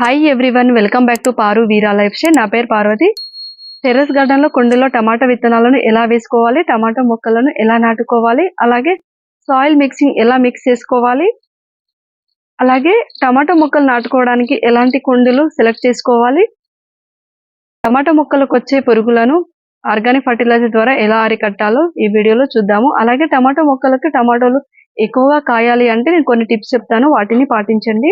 Hi everyone welcome back to Paru Veera life style నా పేరు Parvati. Terrace గార్డెన్లో కుండీలో టమాటా విత్తనాలను ఎలా వేసుకోవాలి టమాటా మొక్కలను ఎలా నాటుకోవాలి అలాగే సాయిల్ మిక్సింగ్ ఎలా మిక్స్ చేసుకోవాలి అలాగే టమాటా మొక్కలు నాటుకోవడానికి ఎలాంటి కుండీలు సెలెక్ట్ చేసుకోవాలి టమాటా మొక్కలకు వచ్చే పురుగులను ఆర్గానిక్ ఫర్టిలైజర్ ద్వారా ఎలా అరికట్టాలో ఈ వీడియోలో చూద్దాము. అలాగే టమాటా మొక్కలకు టమాటోలు ఎక్కువగా కాయాలి అంటే నేను కొన్ని టిప్స్ చెప్తాను వాటిని పాటించండి.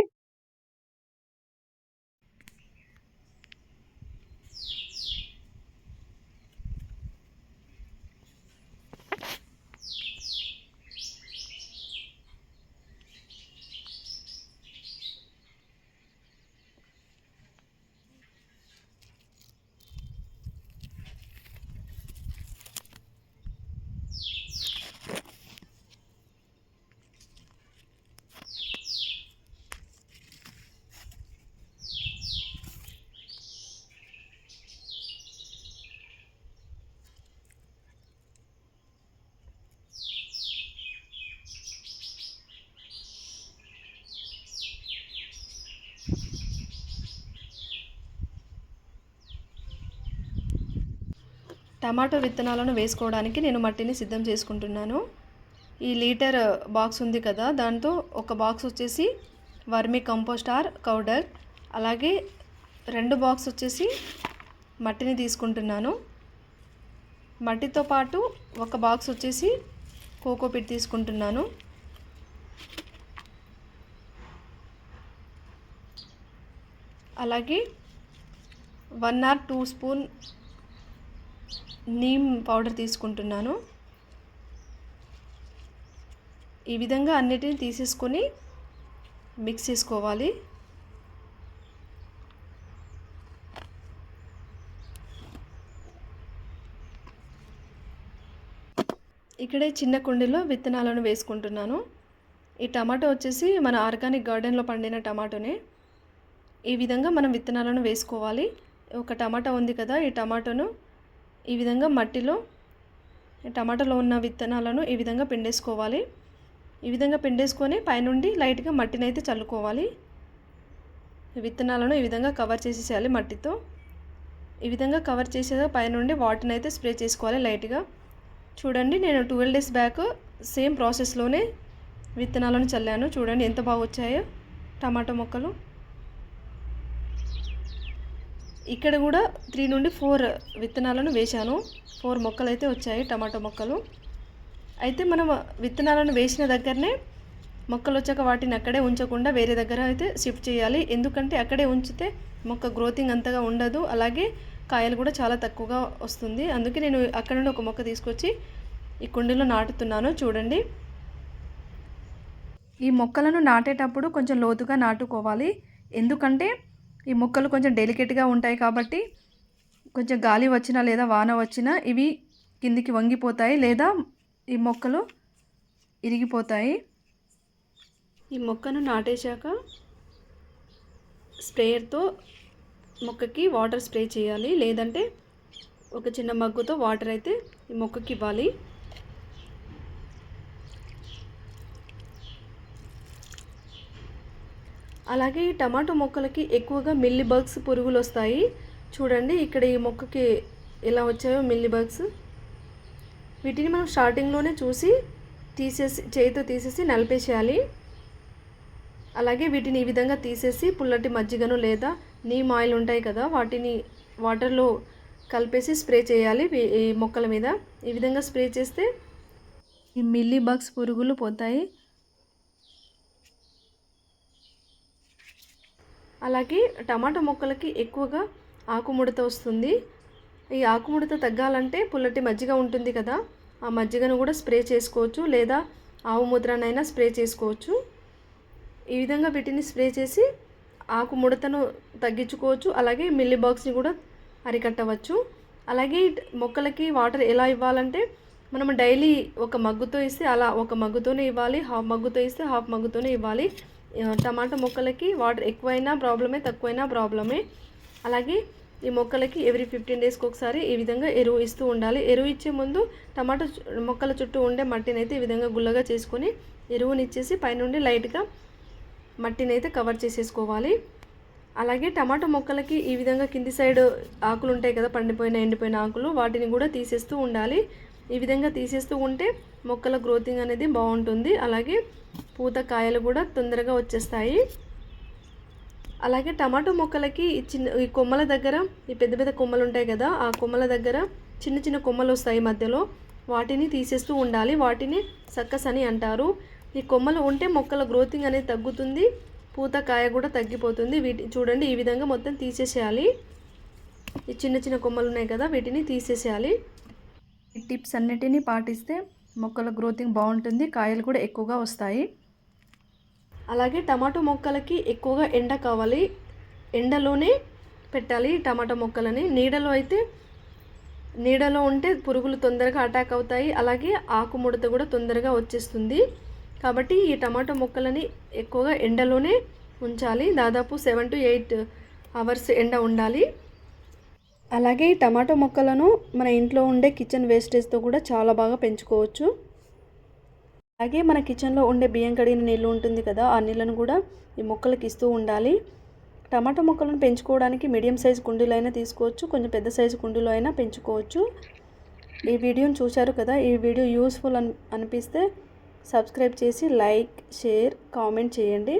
టమాటో విత్తనాలను వేసుకోవడానికి నేను మట్టిని సిద్ధం చేసుకుంటున్నాను. ఈ లీటర్ బాక్స్ ఉంది కదా దాంతో ఒక బాక్స్ వచ్చేసి వర్మి కంపోస్ట్ ఆర్ కౌడర్ అలాగే రెండు బాక్స్ వచ్చేసి మట్టిని తీసుకుంటున్నాను. మట్టితో పాటు ఒక బాక్స్ వచ్చేసి కోకోపిట్ తీసుకుంటున్నాను. అలాగే one or two spoon neem powder తీసుకుంటున్నాను. ఈ విధంగా అన్నిటిని తీసేసుకొని మిక్స్ చేసుకోవాలి. ఇక్కడే చిన్న కుండీలో విత్తనాలను వేసుకుంటున్నాను. ఈ టమాటో వచ్చేసి మన ఆర్గానిక్ గార్డెన్లో పండిన టమాటోనే. ఈ విధంగా మనం విత్తనాలను వేసుకోవాలి. ఒక టమాటా ఉంది కదా ఈ టమాటోను ఈ విధంగా మట్టిలో టమాటాలో ఉన్న విత్తనాలను ఈ విధంగా పిండేసుకోవాలి. ఈ విధంగా పిండేసుకొని పైనుండి లైట్గా మట్టిని అయితే చల్లుకోవాలి. విత్తనాలను ఈ విధంగా కవర్ చేసేసేయాలి మట్టితో. ఈ విధంగా కవర్ చేసేదా పైనుండి వాటర్ని అయితే స్ప్రే చేసుకోవాలి లైట్గా. చూడండి నేను ట్వెల్వ్ డేస్ బ్యాక్ సేమ్ ప్రాసెస్లోనే విత్తనాలను చల్లాను. చూడండి ఎంత బాగా వచ్చాయో టమాటా మొక్కలు. ఇక్కడ కూడా త్రీ నుండి ఫోర్ విత్తనాలను వేశాను. ఫోర్ మొక్కలు అయితే వచ్చాయి టమాటో మొక్కలు. అయితే మనం విత్తనాలను వేసిన దగ్గరనే మొక్కలు వచ్చాక వాటిని అక్కడే ఉంచకుండా వేరే దగ్గర అయితే షిఫ్ట్ చేయాలి. ఎందుకంటే అక్కడే ఉంచితే మొక్క గ్రోతింగ్ అంతగా ఉండదు. అలాగే కాయలు కూడా చాలా తక్కువగా వస్తుంది. అందుకే నేను అక్కడ నుండి ఒక మొక్క తీసుకొచ్చి ఈ కుండీలో నాటుతున్నాను. చూడండి. ఈ మొక్కలను నాటేటప్పుడు కొంచెం లోతుగా నాటుకోవాలి. ఎందుకంటే ఈ మొక్కలు కొంచెం డెలికేట్గా ఉంటాయి కాబట్టి కొంచెం గాలి వచ్చినా లేదా వాన వచ్చినా ఇవి కిందికి వంగిపోతాయి లేదా ఈ మొక్కలు ఇరిగిపోతాయి. ఈ మొక్కను నాటేశాక స్ప్రేయర్తో మొక్కకి వాటర్ స్ప్రే చేయాలి. లేదంటే ఒక చిన్న మగ్గుతో వాటర్ అయితే ఈ మొక్కకి ఇవ్వాలి. అలాగే ఈ టమాటో మొక్కలకి ఎక్కువగా మిల్లీ బగ్స్ పురుగులు వస్తాయి చూడండి ఇక్కడ ఈ మొక్కకి ఎలా వచ్చాయో మిల్లీ బగ్స్ వీటిని మనం స్టార్టింగ్లోనే చూసి తీసేసి చేతితో తీసేసి నలిపేసేయాలి. అలాగే వీటిని ఈ విధంగా తీసేసి పుల్లటి మజ్జిగను లేదా నీమ్ ఆయిల్ ఉంటాయి కదా వాటిని వాటర్లో కలిపేసి స్ప్రే చేయాలి ఈ మొక్కల మీద. ఈ విధంగా స్ప్రే చేస్తే ఈ మిల్లీ బగ్స్ పురుగులు పోతాయి. అలాగే టమాటా మొక్కలకి ఎక్కువగా ఆకుముడత వస్తుంది. ఈ ఆకుముడత తగ్గాలంటే పుల్లటి మజ్జిగ ఉంటుంది కదా. ఆ మజ్జిగను కూడా స్ప్రే చేసుకోవచ్చు లేదా ఆవు ముద్రనైనా స్ప్రే చేసుకోవచ్చు. ఈ విధంగా వీటిని స్ప్రే చేసి ఆకు ముడతను తగ్గించుకోవచ్చు. అలాగే మిల్లీ బాక్స్ని కూడా అరికట్టవచ్చు. అలాగే మొక్కలకి వాటర్ ఎలా ఇవ్వాలంటే మనం డైలీ ఒక మగ్గుతో ఇస్తే అలా ఒక మగ్గుతోనే ఇవ్వాలి హాఫ్ మగ్గుతో ఇస్తే హాఫ్ మగ్గుతోనే ఇవ్వాలి. టమాటా మొక్కలకి వాటర్ ఎక్కువైనా ప్రాబ్లమే తక్కువైనా ప్రాబ్లమే. అలాగే ఈ మొక్కలకి ఎవ్రీ ఫిఫ్టీన్ డేస్కి ఒకసారి ఈ విధంగా ఎరువు ఇస్తూ ఉండాలి. ఎరువు ఇచ్చే ముందు టమాటా మొక్కల చుట్టూ ఉండే మట్టిని అయితే ఈ విధంగా గుల్లగా చేసుకొని ఎరువుని ఇచ్చేసి పైనుండి లైట్గా మట్టిని అయితే కవర్ చేసేసుకోవాలి. అలాగే టమాటో మొక్కలకి ఈ విధంగా కింది సైడ్ ఆకులు ఉంటాయి కదా పండిపోయిన ఎండిపోయిన ఆకులు వాటిని కూడా తీసేస్తూ ఉండాలి. ఈ విధంగా తీసేస్తూ ఉంటే మొక్కల గ్రోతింగ్ అనేది బాగుంటుంది. అలాగే పూత కాయలు కూడా తొందరగా వచ్చేస్తాయి. అలాగే టమాటో మొక్కలకి ఈ చిన్న ఈ కొమ్మల దగ్గర ఈ పెద్ద పెద్ద కొమ్మలు ఉంటాయి కదా ఆ కొమ్మల దగ్గర చిన్న చిన్న కొమ్మలు వస్తాయి మధ్యలో. వాటిని తీసేస్తూ ఉండాలి. వాటిని సక్కస్ అని అంటారు. ఈ కొమ్మలు ఉంటే మొక్కల గ్రోతింగ్ అనేది తగ్గుతుంది. పూత కాయ కూడా తగ్గిపోతుంది. వీటి చూడండి ఈ విధంగా మొత్తం తీసేసేయాలి. ఈ చిన్న చిన్న కొమ్మలు ఉన్నాయి కదా వీటిని తీసేసేయాలి. ఈ టిప్స్ అన్నిటినీ పాటిస్తే మొక్కల గ్రోతింగ్ బాగుంటుంది కాయలు కూడా ఎక్కువగా వస్తాయి. అలాగే టమాటో మొక్కలకి ఎక్కువగా ఎండ కావాలి. ఎండలోనే పెట్టాలి టమాటో మొక్కలని. నీడలో అయితే నీడలో ఉంటే పురుగులు తొందరగా అటాక్ అవుతాయి. అలాగే ఆకుముడత కూడా తొందరగా వచ్చేస్తుంది. కాబట్టి ఈ టమాటో మొక్కలని ఎక్కువగా ఎండలోనే ఉంచాలి. దాదాపు సెవెన్ టు ఎయిట్ అవర్స్ ఎండ ఉండాలి. అలాగే ఈ టమాటో మొక్కలను మన ఇంట్లో ఉండే కిచెన్ వేస్టేజ్తో కూడా చాలా బాగా పెంచుకోవచ్చు. అలాగే మన కిచెన్లో ఉండే బియ్యం కడిగిన నీళ్ళు ఉంటుంది కదా ఆ నీళ్ళను కూడా ఈ మొక్కలకి ఇస్తూ ఉండాలి. టమాటా మొక్కలను పెంచుకోవడానికి మీడియం సైజు కుండీలో అయినా తీసుకోవచ్చు కొంచెం పెద్ద సైజు కుండీలో అయినా పెంచుకోవచ్చు. ఈ వీడియోని చూశారు కదా ఈ వీడియో యూస్ఫుల్ అని అనిపిస్తే సబ్స్క్రైబ్ చేసి లైక్ షేర్ కామెంట్ చేయండి.